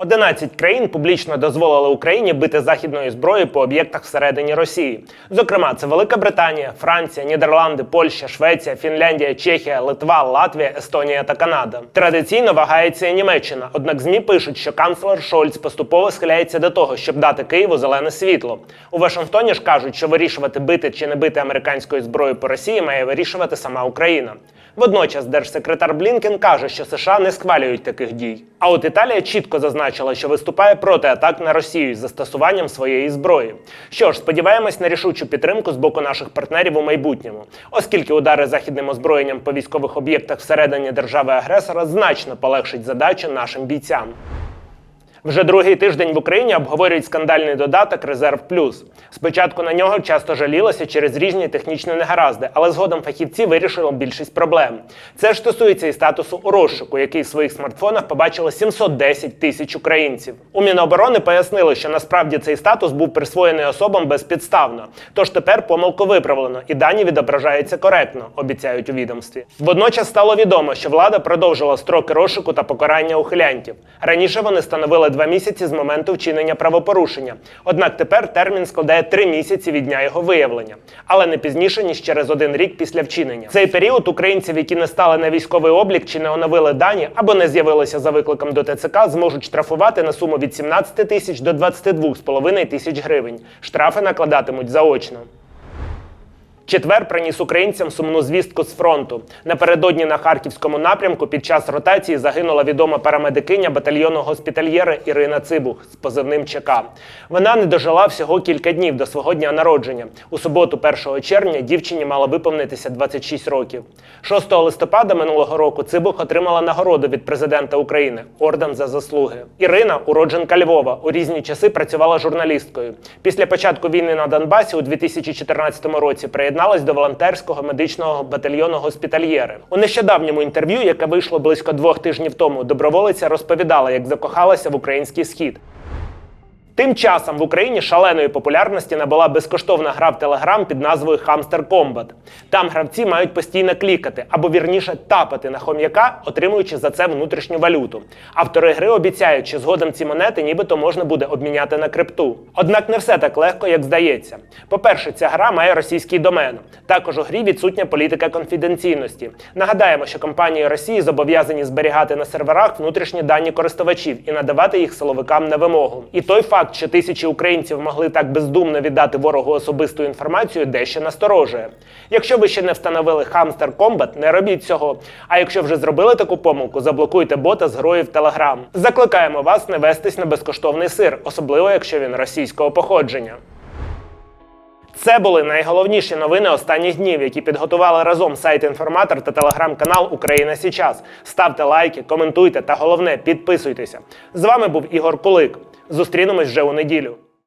11 країн публічно дозволили Україні бити західною зброєю по об'єктах всередині Росії. Зокрема, це Велика Британія, Франція, Нідерланди, Польща, Швеція, Фінляндія, Чехія, Литва, Латвія, Естонія та Канада. Традиційно вагається і Німеччина. Однак змі пишуть, що канцлер Шольц поступово схиляється до того, щоб дати Києву зелене світло. У Вашингтоні ж кажуть, що вирішувати бити чи не бити американською зброєю по Росії має вирішувати сама Україна. Водночас держсекретар Блінкен каже, що США не схвалюють таких дій. А от Італія чітко зазначила, що виступає проти атак на Росію з застосуванням своєї зброї. Що ж, сподіваємось на рішучу підтримку з боку наших партнерів у майбутньому, оскільки удари західним озброєнням по військових об'єктах всередині держави-агресора значно полегшить задачу нашим бійцям. Вже другий тиждень в Україні обговорюють скандальний додаток Резерв Плюс. Спочатку на нього часто жалілося через різні технічні негаразди, але згодом фахівці вирішили більшість проблем. Це ж стосується і статусу у розшуку, який в своїх смартфонах побачило 710 тисяч українців. У Міноборони пояснили, що насправді цей статус був присвоєний особам безпідставно. Тож тепер помилку виправлено і дані відображаються коректно, обіцяють у відомстві. Водночас стало відомо, що влада продовжила строки розшуку та покарання ухилянтів. Раніше вони становили два місяці з моменту вчинення правопорушення. Однак тепер термін складає три місяці від дня його виявлення, але не пізніше ніж через один рік після вчинення. Цей період українців, які не стали на військовий облік чи не оновили дані або не з'явилися за викликом до ТЦК, зможуть штрафувати на суму від 17 тисяч до 22,5 тисяч гривень. Штрафи накладатимуть заочно. Четвер приніс українцям сумну звістку з фронту. Напередодні на харківському напрямку під час ротації загинула відома парамедикиня батальйону госпітальєра Ірина Цибух з позивним ЧК. Вона не дожила всього кілька днів до свого дня народження. У суботу, 1 червня, дівчині мало виповнитися 26 років. 6 листопада минулого року Цибух отримала нагороду від президента України орден за заслуги. Ірина, уродженка Львова, у різні часи працювала журналісткою. Після початку війни на Донбасі у 2014 році приєдналась до волонтерського медичного батальйону госпітальєри. У нещодавньому інтерв'ю, яке вийшло близько двох тижнів тому, доброволиця розповідала, як закохалася в український схід. Тим часом в Україні шаленої популярності набула безкоштовна гра в Телеграм під назвою Hamster Combat. Там гравці мають постійно клікати або вірніше тапати на хом'яка, отримуючи за це внутрішню валюту. Автори гри обіцяють, що згодом ці монети нібито можна буде обміняти на крипту. Однак не все так легко, як здається. По-перше, ця гра має російський домен. Також у грі відсутня політика конфіденційності. Нагадаємо, що компанії Росії зобов'язані зберігати на серверах внутрішні дані користувачів і надавати їх силовикам на вимогу. І той факт, що тисячі українців могли так бездумно віддати ворогу особисту інформацію, дещо насторожує. Якщо ви ще не встановили Hamster Combat, не робіть цього. А якщо вже зробили таку помилку, заблокуйте бота з грою в Telegram. Закликаємо вас не вестись на безкоштовний сир, особливо якщо він російського походження. Це були найголовніші новини останніх днів, які підготували разом сайт інформатор та телеграм-канал Україна Січас. Ставте лайки, коментуйте та головне підписуйтеся. З вами був Ігор Кулик. Зустрінемось вже у неділю.